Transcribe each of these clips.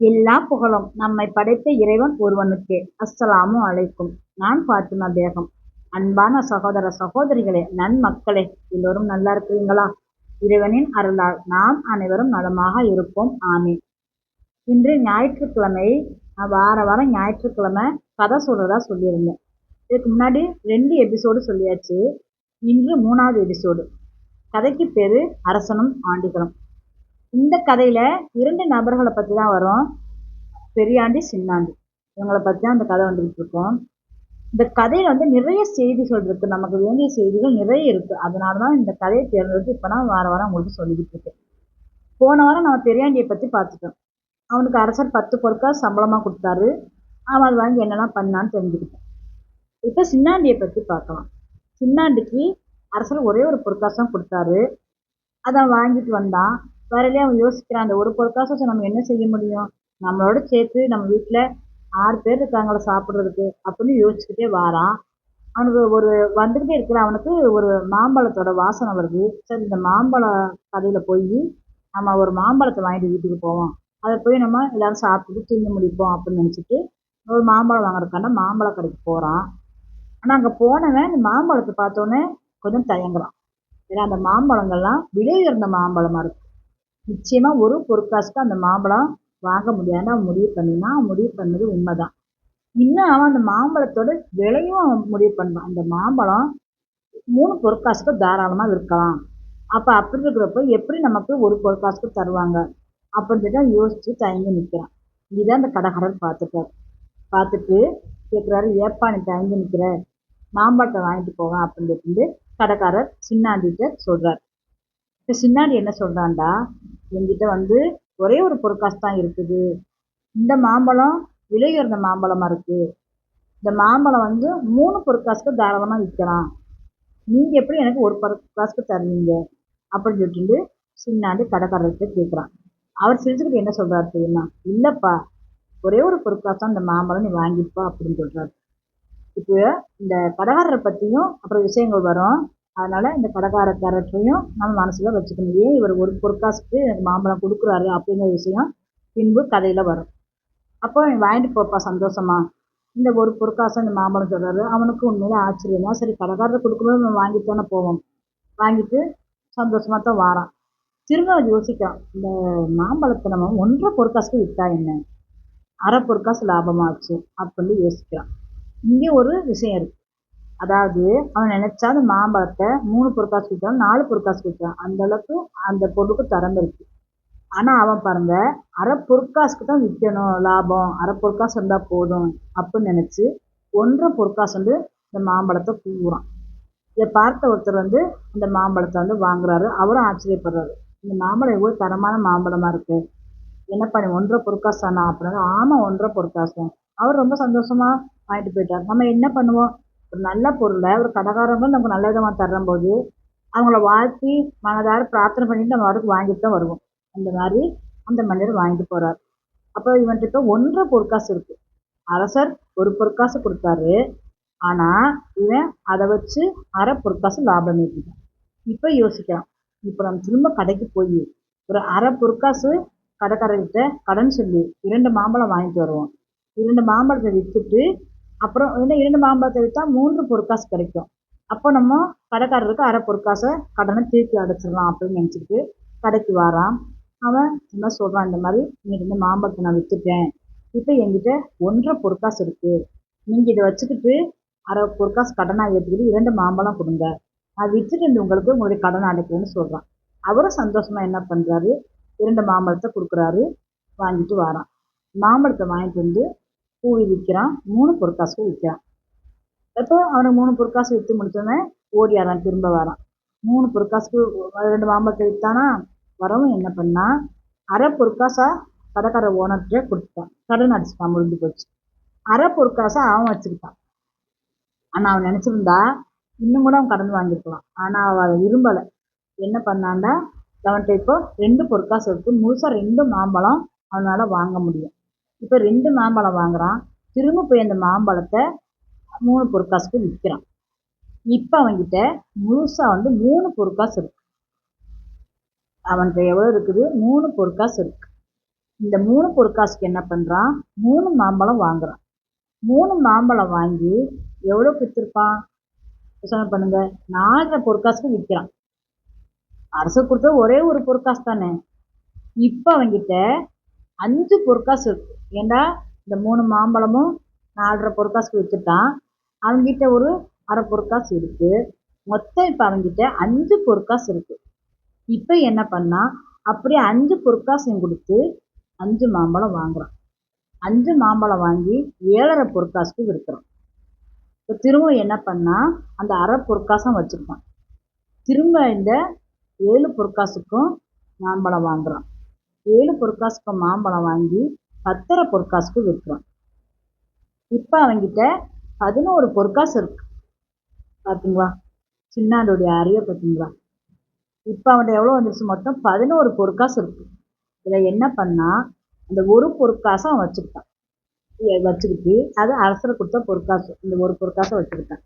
எல்லா புகழும் நம்மை படைத்த இறைவன் ஒருவனுக்கே. அஸ்ஸலாமு அலைக்கும். நான் பாத்திமா பேகம். அன்பான சகோதர சகோதரிகளே நன்மக்களே எல்லோரும் நல்லா இருக்கிறீங்களா? இறைவனின் அருளால் நாம் அனைவரும் நலமாக இருப்போம். ஆமே இன்று ஞாயிற்றுக்கிழமை வார வாரம் ஞாயிற்றுக்கிழமை கதை சொல்றதா சொல்லியிருந்தேன். இதுக்கு முன்னாடி ரெண்டு எபிசோடு சொல்லியாச்சு. இன்று மூணாவது எபிசோடு கதைக்கு பேரு அரசனும் ஆண்டிகளும். இந்த கதையில இரண்டு நபர்களை பத்தி தான் வரும். பெரியாண்டி சின்னாண்டி. இவங்களை பத்தி தான் இந்த கதை வந்துகிட்டு இருக்கோம். இந்த கதையில வந்து நிறைய செய்திகள் இருக்கு. நமக்கு வேண்டிய செய்திகள் நிறைய இருக்கு. அதனாலதான் இந்த கதையை தேர்ந்தெடுத்து இப்ப நான் வார வாரம் உங்களுக்கு சொல்லிக்கிட்டு இருக்கேன். போன வாரம் நம்ம பெரியாண்டியை பத்தி பார்த்துட்டோம். அவனுக்கு அரசர் பத்து பொருட்கள் சம்பளமா கொடுத்தாரு. அவன் அது வாங்கி என்னெல்லாம் பண்ணான்னு தெரிஞ்சுக்கிட்டேன் இப்ப சின்னாண்டியை பத்தி பார்க்கலாம். சின்னாண்டிக்கு அரசர் ஒரே ஒரு பொருட்காசம் கொடுத்தாரு. அதை வாங்கிட்டு வந்தான். வரலையே அவன் யோசிக்கிறான் அந்த ஒரு பொற்காசு வச்சு நம்ம என்ன செய்ய முடியும்? நம்மளோட சேர்த்து நம்ம வீட்டில் ஆறு பேர் இருக்காங்கள சாப்பிட்றதுக்கு அப்படின்னு யோசிச்சுக்கிட்டே வாரான். அவனுக்கு ஒரு வந்துக்கிட்டே இருக்கிற அவனுக்கு ஒரு மாம்பழத்தோட வாசனை வருது. சரி இந்த மாம்பழ கடையில் போய் நம்ம ஒரு மாம்பழத்தை வாங்கிட்டு வீட்டுக்கு போவோம். அதை போய் நம்ம எல்லாரும் சாப்பிட்டுட்டு தூங்கி முடிப்போம் அப்படின்னு நினச்சிட்டு ஒரு மாம்பழம் வாங்குறதுக்கான மாம்பழ கடைக்கு போகிறான் ஆனால் அங்கே போனவன் இந்த மாம்பழத்தை பார்த்தோன்னே கொஞ்சம் தயங்குறான். ஏன்னா அந்த மாம்பழங்கள்லாம் விலை உயர்ந்த மாம்பழமாக இருக்கு. நிச்சயமாக ஒரு பொருட்காசுக்கு அந்த மாம்பழம் வாங்க முடியாதுன்னு அவன் முடிவு பண்ணினா அவன் முடிவு பண்ணது உண்மைதான். இன்னும் அவன் அந்த மாம்பழத்தோட விலையும் அவன் முடிவு பண்ணான் அந்த மாம்பழம் மூணு பொருட்காசுக்கு தாராளமாக விற்கலாம். அப்போ அப்படி இருக்கிறப்ப எப்படி நமக்கு ஒரு பொருட்காசுக்கு தருவாங்க? அப்படின்னு சொல்லிட்டு யோசிச்சு தயங்கி நிற்கிறான் இதுதான் அந்த கடைக்காரர் பார்த்துட்டார் பார்த்துட்டு கேட்குறாரு ஏப்பா நீ தயங்கி நிற்கிற மாம்பழத்தை வாங்கிட்டு போவேன் அப்படின்னு சொல்லிட்டு கடைக்காரர் சின்னாண்டிகிட்ட சொல்கிறார் இப்போ சின்னாடி என்ன சொல்கிறான்டா என்கிட்ட வந்து ஒரே ஒரு பொருட்காசு தான் இருக்குது. இந்த மாம்பழம் விலை உயர்ந்த மாம்பழமாக இருக்குது இந்த மாம்பழம் வந்து மூணு பொருட்காசுக்கு தாராளமாக விற்கலாம். நீங்கள் எப்படி எனக்கு ஒரு பொருட்காசுக்கு தருவீங்க? அப்படின்னு சொல்லிட்டு சின்னாண்டு கடைக்காரர்கிட்ட கேட்குறான் அவர் சிரிச்சுக்கிட்டு என்ன சொல்கிறாரு தெரியுமா? இல்லைப்பா ஒரே ஒரு பொருட்காசு தான் இந்த மாம்பழம் நீ வாங்கிப்பா அப்படின்னு சொல்கிறாரு இப்போ இந்த கடைக்காரரை பற்றியும் அப்புறம் விஷயங்கள் வரும். அதனால் இந்த கடைக்கார கேரக்டரையும் நம்ம மனசில் வச்சுக்கணும். ஏன் இவர் ஒரு பொற்காசுக்கு எனக்கு மாம்பழம் கொடுக்குறாரு அப்படிங்கிற விஷயம் பின்பு கதையில் வரும். அப்போ வாங்கிட்டு போப்பா சந்தோஷமா. இந்த ஒரு பொற்காசை இந்த மாம்பழம் சொல்கிறாரு அவனுக்கு உண்மையிலே ஆச்சரியமா சரி கடைக்காரர் கொடுக்கும்போது நம்ம வாங்கிட்டு தானே போவோம். வாங்கிட்டு சந்தோஷமாக தான் வாரான். திரும்ப யோசிக்கிறான் இந்த மாம்பழத்தை நம்ம ஒன்றரை பொற்காசுக்கு விற்றா என்ன? அரை பொற்காசு லாபமாச்சு அப்படின்னு யோசிக்கிறான். இங்கே ஒரு விஷயம் இருக்கு. அதாவது அவன் நினைச்சா அந்த மாம்பழத்தை மூணு பொருட்காசு விற்றான் நாலு பொருட்காசு விற்றான் அந்த அளவுக்கு அந்த பொருளுக்கு தரம் இருக்கு. ஆனா அவன் பாருங்க அரை பொருட்காசுக்கு தான் விற்கணும் லாபம். அரை பொருட்காசு இருந்தா போதும் அப்படின்னு நினைச்சு ஒன்றரை பொருட்காசு வந்து இந்த மாம்பழத்தை கூறான் இதை பார்த்த ஒருத்தர் வந்து இந்த மாம்பழத்தை வந்து வாங்குறாரு. அவரும் ஆச்சரியப்படுறாரு. இந்த மாம்பழம் எவ்வளோ தரமான மாம்பழமா இருக்கு. என்ன பண்ணி ஒன்றரை பொருட்காசு தானா அப்படின்னா. ஆமா ஒன்றரை பொருட்காசு அவர் ரொம்ப சந்தோஷமா வாங்கிட்டு போயிட்டார். நம்ம என்ன பண்ணுவோம்? ஒரு நல்ல பொருளை ஒரு கடைக்காரங்களும் நமக்கு நல்ல விதமாக தரும்போது அவங்கள வாழ்த்தி மனதார பிரார்த்தனை பண்ணிட்டு நம்ம அவருக்கு வாங்கிட்டு தான் வருவோம். அந்த மாதிரி அந்த மனிதர் வாங்கிட்டு போகிறார் அப்போ இவன்கிட்ட ஒன்றரை பொற்காசு இருக்குது அரசர் ஒரு பொற்காசு கொடுத்தாரு. ஆனால் இவன் அதை வச்சு அரை பொற்காசு லாபம் ஈட்டிட்டான். இப்போ யோசிக்கிறான் இப்போ நம்ம திரும்ப கடைக்கு போய் ஒரு அரை பொற்காசு கடைக்காரர்கிட்ட கடன் சொல்லி இரண்டு மாம்பழம் வாங்கிட்டு வருவோம். இரண்டு மாம்பழத்தை விற்றுட்டு அப்புறம் இன்னும் இரண்டு மாம்பழத்தை விற்றா மூன்று பொற்காசு கிடைக்கும். அப்போ நம்ம கடைக்காரருக்கு அரை பொற்காசை கடனை திருப்பி அடைச்சிடலாம் அப்படின்னு நினச்சிட்டு கடைக்கு வாரான். அவன் சும்மா சொல்கிறான் இந்த மாதிரி இன்னைக்கு இந்த மாம்பழத்தை நான் விற்றுட்டேன் இப்போ என்கிட்ட ஒன்றரை பொற்காசு இருக்குது நீங்கள் இதை வச்சுக்கிட்டு அரை பொற்காசு கடனாக ஏற்றுக்கிட்டு இரண்டு மாம்பழம் கொடுங்க. நான் விற்றுட்டு உங்களுக்கு உங்களுடைய கடனை அடைக்கிறேன்னு சொல்கிறான் அவரும் சந்தோஷமாக என்ன பண்ணுறாரு இரண்டு மாம்பழத்தை கொடுக்குறாரு. வாங்கிட்டு வாரான். மாம்பழத்தை வாங்கிட்டு வந்து பூவி விற்கிறான் மூணு பொற்காசுக்கு விற்கிறான் இப்போ அவனுக்கு மூணு பொற்காசு விற்று முடிச்சோடனே ஓடியாரான் திரும்ப வரான். மூணு பொற்காசுக்கு ரெண்டு மாம்பழத்தை விற்றானா வரவும் என்ன பண்ணா? அரை பொற்காசா கடைக்கார ஓனர்கிட்ட கொடுத்துட்டான். கடன் அடிச்சுட்டான் முடிஞ்சு போச்சு. அரை பொற்காசை அவன் வச்சுக்கிட்டான். ஆனால் அவன் நினச்சிருந்தா இன்னும் கூட அவன் கடன் வாங்கியிருக்கலாம். ஆனால் அவள் அதை விரும்பலை. என்ன பண்ணாண்டா அவன்கிட்ட இப்போ ரெண்டு பொற்காசு இருக்கு. முழுசாக ரெண்டு மாம்பழம் அவனால் வாங்க முடியும். இப்போ ரெண்டு மாம்பழம் வாங்குறான். திரும்ப போய் அந்த மாம்பழத்தை மூணு பொருட்காசுக்கு விற்கிறான். இப்போ அவன்கிட்ட முழுசாக வந்து மூணு பொருட்காசு இருக்கு. அவன்கிட்ட எவ்வளோ இருக்குது? மூணு பொருட்காசு இருக்கு. இந்த மூணு பொருட்காசுக்கு என்ன பண்ணுறான் மூணு மாம்பழம் வாங்குறான். மூணு மாம்பழம் வாங்கி எவ்வளோ விற்றுருப்பான் சொன்ன பண்ணுங்க நாலரை பொருட்காசுக்கு விற்கிறான். அரசு கொடுத்த ஒரே ஒரு பொருட்காசு தானே. இப்போ அவங்கிட்ட அஞ்சு பொற்காசு. இருக்கு ஏண்டா? இந்த மூணு மாம்பழமும் நாலரை பொற்காசுக்கு விற்றுட்டான் அவங்கிட்ட ஒரு அரை பொற்காசு இருக்கு. மொத்தம் இப்போ அவங்கிட்ட அஞ்சு பொற்காசு இருக்கு. இப்போ என்ன பண்ணா? அப்படியே அஞ்சு பொற்காசையும் கொடுத்து அஞ்சு மாம்பழம் வாங்குறான். அஞ்சு மாம்பழம் வாங்கி ஏழரை பொற்காசுக்கு விற்கிறோம் இப்போ திரும்ப என்ன பண்ணா? அந்த அரை பொற்காசம் வச்சுருப்பான் திரும்ப இந்த ஏழு பொற்காசுக்கும் மாம்பழம் வாங்குறான். ஏழு பொற்காசுக்கு மாம்பழம் வாங்கி பத்தரை பொற்காசுக்கு விற்கிறான் இப்போ அவங்கிட்ட பதினோரு பொற்காசு இருக்கு. பார்த்தீங்களா சின்னாண்டுடைய அறிவை பார்த்தீங்களா இப்போ அவன்கிட்ட எவ்வளோ வந்துருச்சு மொத்தம் பதினோரு பொற்காசு இருக்கு. இதில் என்ன பண்ணா அந்த ஒரு பொற்காசை அவன் வச்சுக்கிட்டான். வச்சுக்கிட்டு அது அரசர் கொடுத்த பொற்காசு இந்த ஒரு பொற்காசை வச்சுக்கிட்டான்.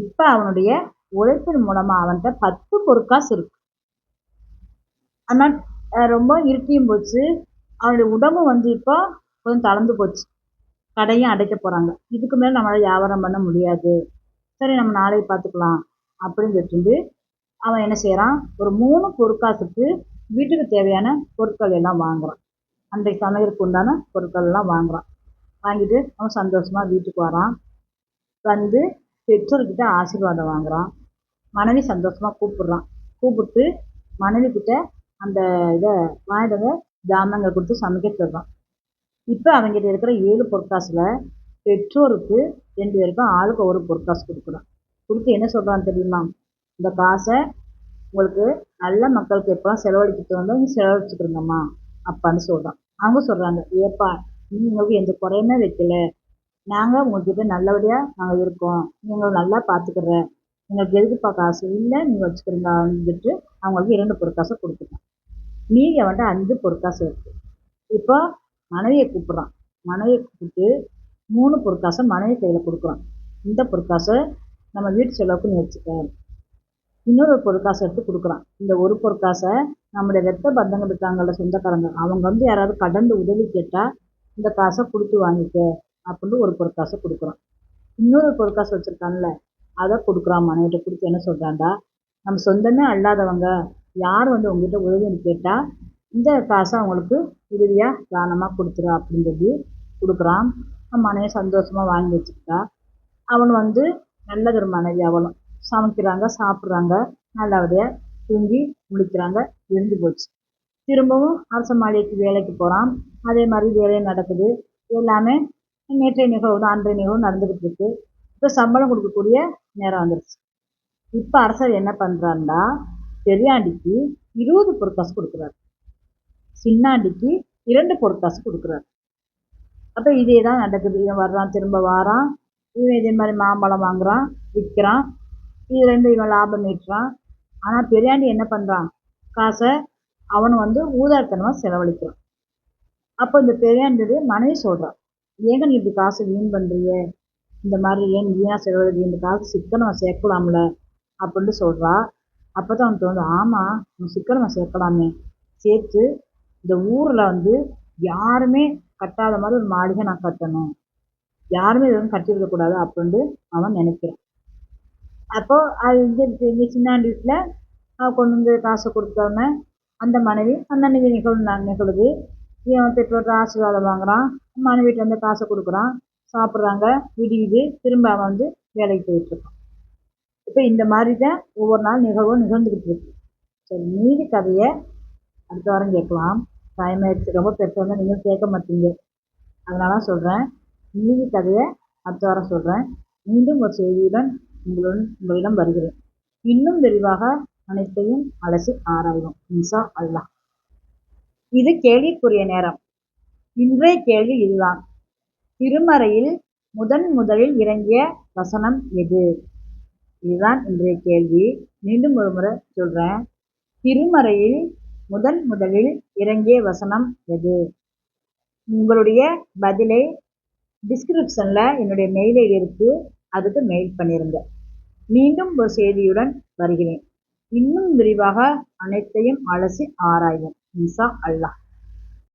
இப்போ அவனுடைய உழைப்பின் மூலமாக அவன்கிட்ட பத்து பொற்காசு இருக்கு. ஆனால் ரொம்ப இருட்டியும் போச்சு. அவனுடைய உடம்பு வந்து இப்போ கொஞ்சம் தளர்ந்து போச்சு. கடையும் அடைக்க போகிறாங்க இதுக்கு மேலே நம்மளால் வியாபாரம் பண்ண முடியாது. சரி நம்ம நாளைக்கு பார்த்துக்கலாம் அப்படின்னு சொல்லிட்டு அவன் என்ன செய்கிறான் ஒரு மூணு பொற்காசுக்கு வீட்டுக்கு தேவையான பொருட்கள் எல்லாம் வாங்குறான். அன்றைக்கு சமையலுக்கு உண்டான பொருட்கள் எல்லாம் வாங்குறான். வாங்கிட்டு அவன் சந்தோஷமாக வீட்டுக்கு வரான். வந்து பெற்றோர்கிட்ட ஆசீர்வாதம் வாங்குறான். மனைவி சந்தோஷமாக கூப்பிடுறான். கூப்பிட்டு மனைவி கிட்ட அந்த இதை வாங்கிட்டு வந்து ஜாமான்கள் கொடுத்து சமைக்க சொல்கிறான் இப்போ அவங்ககிட்ட இருக்கிற ஏழு பொற்காசில் பெற்றோருக்கு ரெண்டு பேருக்கும் ஆளுக்கு ஒரு பொற்காசு கொடுக்குறான். கொடுத்து என்ன சொல்கிறான்னு தெரியுமா? இந்த காசை உங்களுக்கு நல்ல மக்களுக்கு எப்போலாம் செலவழிக்கிட்டு வந்தோம் நீ செலவழிச்சுக்கிறங்கம்மா அப்பான்னு சொல்கிறான் அவங்க சொல்கிறாங்க ஏப்பா நீ உங்களுக்கு எந்த குறையுமே வைக்கல. நாங்கள் உங்ககிட்ட நல்லபடியாக நாங்கள் இருக்கோம். நீங்கள் நல்லா பார்த்துக்குற எங்களுக்கு எதுக்குப்பா காசு? இல்லை நீங்கள் வச்சுக்கிறீங்க அப்படின்ட்டு அவங்களுக்கு இரண்டு பொருட்காசை கொடுத்துருக்கோம் மீதி அவன்கிட்ட அஞ்சு பொற்காசு இருக்குது இப்போ மனைவியை கூப்பிட்றான். மனைவியை கூப்பிட்டு மூணு பொற்காசை மனைவி கையில் கொடுக்குறான். இந்த பொற்காசை நம்ம வீட்டு செலவுக்கு நீ வச்சுக்க. இன்னொரு பொற்காசை எடுத்து கொடுக்குறான். இந்த ஒரு பொற்காசை நம்முடைய ரத்த பந்தங்கள் இருக்காங்கல்ல சொந்தக்காரங்க அவங்க வந்து யாராவது கடந்து உதவி கேட்டால் இந்த காசை கொடுத்து வாங்கிக்க அப்படின்னு ஒரு பொற்காசை கொடுக்குறான். இன்னொரு பொற்காசு வச்சுருக்கான்ல அதை கொடுக்குறான் மனைவிட்ட கொடுத்து என்ன சொல்கிறான்டா நம்ம சொந்தமே அல்லாதவங்க. யார் வந்து உங்ககிட்ட உதவின்னு கேட்டால் இந்த காசை அவங்களுக்கு உதவியாக தானமாக கொடுத்துரு அப்படின்னு சொல்லி கொடுக்குறான். மனைவி சந்தோஷமாக வாங்கி வச்சுக்கிட்டா. அவன் வந்து நல்லதொரு மனைவி அவளும். சமைக்கிறாங்க சாப்பிட்றாங்க நல்லபடியாக தூங்கி முடிக்கிறாங்க இருந்து போச்சு. திரும்பவும் அரச மாளிகைக்கு வேலைக்கு போகிறான் அதே மாதிரி வேலையும் நடக்குது. எல்லாமே நேற்றைய நிகழ்வு தான் அன்றைய நிகழ்வு நடந்துக்கிட்டு இருக்கு. இப்போ சம்பளம் கொடுக்கக்கூடிய நேரம் வந்துருச்சு. இப்போ அரசர் என்ன பண்ணுறாருன்னா பெரியாண்டிக்கு இருபது பொற்காசு கொடுக்குறாரு. சின்னாண்டிக்கு இரண்டு பொற்காசு கொடுக்குறாரு. அப்போ இதே தான் நடக்குது. இவன் வர்றான் திரும்ப வாரான். இவன் இதே மாதிரி மாம்பழம் வாங்குறான் விற்கிறான். இது ரெண்டு இவன் லாபம் ஈட்டுறான். ஆனால் பெரியாண்டி என்ன பண்ணுறான் காசை அவன் வந்து ஊதாரித்தனமாக செலவழிக்கிறான். அப்போ இந்த பெரியாண்டியுடைய மனைவி சொல்கிறான் ஏங்க நீ இப்படி காசு வீண் பண்ணுறிய இந்த மாதிரி ஏன் வீணாக செலவழிக்க இந்த காசு சிக்கனம் சேர்க்கலாம்ல? அப்படின்னு சொல்கிறா அப்போ தான் அவனுக்கு தோணுது ஆமாம் நம்ம சிக்கனமாக சேர்க்கலாமே. சேர்த்து இந்த ஊரில் வந்து யாருமே கட்டாத மாதிரி ஒரு மாளிகை நான் கட்டணும். யாருமே எதுவும் கட்டிவிடக்கூடாது அப்படின்ட்டு அவன் நினைக்கிறான். அப்போது அது வந்து சின்ன வீட்டில் கொண்டு வந்து காசை கொடுத்தவன அந்த மனைவி அன்னன்னைக்கு நிகழ்வு நிகழுது. இவன் பெற்றோர்கிட்ட ஆசீர்வாதம் வாங்குறான். மனைவிட்டு வந்து காசை கொடுக்குறான். சாப்பிட்றாங்க விடியுது. திரும்ப அவன் வந்து வேலைக்கு போயிட்டுருக்கான் இப்போ இந்த மாதிரி தான் ஒவ்வொரு நாள் நிகழ்வும் நிகழ்ந்துக்கிட்டு இருக்கு. சரி மீதி கதையை அடுத்த வாரம் கேட்கலாம். டைம் ஆயிடுச்சு. ரொம்ப பெருசாக இருந்தால் நீங்கள் கேட்க மாட்டீங்க. அதனால தான் சொல்கிறேன் மீதி கதையை அடுத்த வாரம் சொல்கிறேன் மீண்டும் ஒரு செய்தியுடன் உங்களுடன் உங்களிடம் வருகிறேன். இன்னும் விரிவாக அனைத்தையும் அலசி ஆராய்வோம். இன்சா அல்லாஹ். இது கேள்விக்குரிய நேரம். இன்றைய கேள்வி இதுதான். திருமறையில் முதன் முதலில் இறங்கிய வசனம் எது? இதுதான் இன்றைய கேள்வி. மீண்டும் ஒரு முறை சொல்கிறேன் திருமறையில் முதன் முதலில் இறங்கிய வசனம் எது? உங்களுடைய பதிலை டிஸ்கிரிப்ஷனில் என்னுடைய மெயில் ஐடி இருக்குது அதுக்கு மெயில் பண்ணிடுங்க மீண்டும் ஒரு செய்தியுடன் வருகிறேன். இன்னும் விரிவாக அனைத்தையும் அலசி ஆராய்வோம். இன்ஷா அல்லாஹ்.